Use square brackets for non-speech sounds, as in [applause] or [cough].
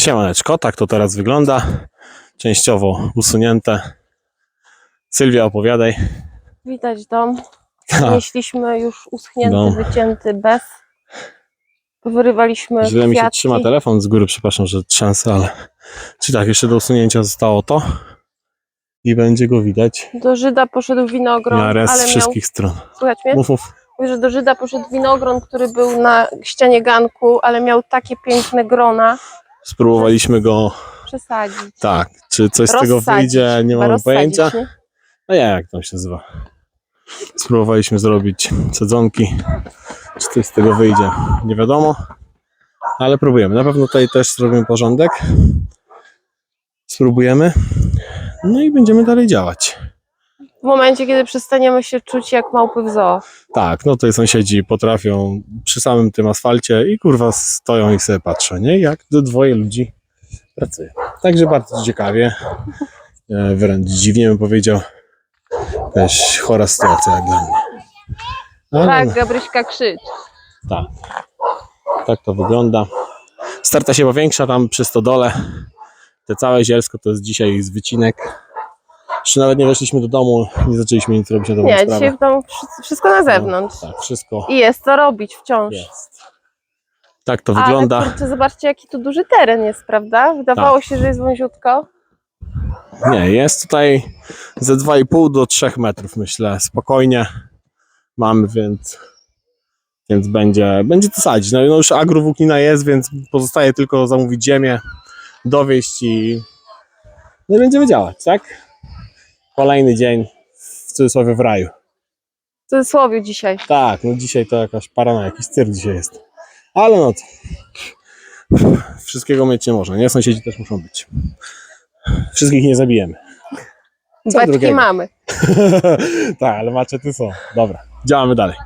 Siemaneczko, tak to teraz wygląda. Częściowo usunięte. Sylwia, opowiadaj. Widać dom. Ha, Nieśliśmy już uschnięty, No. wycięty, bez. Wyrywaliśmy źle mi się kwiatki. trzyma telefon z góry, przepraszam, że trzęsę, ale... Czy tak, jeszcze do usunięcia zostało to. I będzie go widać Do Żyda poszedł winogron, na res z ale miał... wszystkich stron. Słychać mnie? Mów, mów. Że do Żyda poszedł winogron, który był na ścianie ganku, ale miał takie piękne grona. Spróbowaliśmy go, Przesadzić. tak, czy coś z tego Rozsadzić. wyjdzie, nie Chyba mamy rozsadzić, pojęcia. nie? No nie, jak to się nazywa. Spróbowaliśmy zrobić sadzonki. Czy coś z tego wyjdzie, nie wiadomo. Ale próbujemy. Na pewno tutaj też zrobimy porządek. Spróbujemy. No i będziemy dalej działać. W momencie, kiedy przestaniemy się czuć jak małpy w zoo. Tak, no tutaj sąsiedzi potrafią przy samym tym asfalcie i kurwa stoją i sobie patrzą, nie? Jak do dwoje ludzi pracuje. Także bardzo ciekawie. E, Wręcz dziwnie bym powiedział. Jakaś chora sytuacja jak dla mnie. Ale Tak, no, Gabryśka krzycz. tak. Tak to wygląda. Starta się powiększa tam przy stodole. Te całe zielsko to jest dzisiaj z wycinek. Jeszcze nawet nie weszliśmy do domu, nie zaczęliśmy nic robić na dobrą Nie, sprawę. dzisiaj w domu wszy- wszystko na zewnątrz. Tak, wszystko I jest to robić wciąż. jest. Tak to wygląda. Ale kurczę, zobaczcie jaki tu duży teren jest, prawda? Wydawało Tak. się, że jest wąziutko. Nie, jest tutaj ze 2,5 do 3 metrów, myślę, spokojnie mamy, więc, więc będzie, będzie to sadzić. No, no już agrowłóknina jest, więc pozostaje tylko zamówić ziemię, dowieść i no i będziemy działać, tak? Kolejny dzień w cudzysłowie w raju. W cudzysłowie dzisiaj. Tak, no dzisiaj to jakaś parana, jakiś cyrk dzisiaj jest. Ale no to wszystkiego mieć nie można, nie? Sąsiedzi też muszą być. Wszystkich nie zabijemy. Co Beczki drugiego? mamy. [laughs] tak, ale maczety są. Dobra, działamy dalej.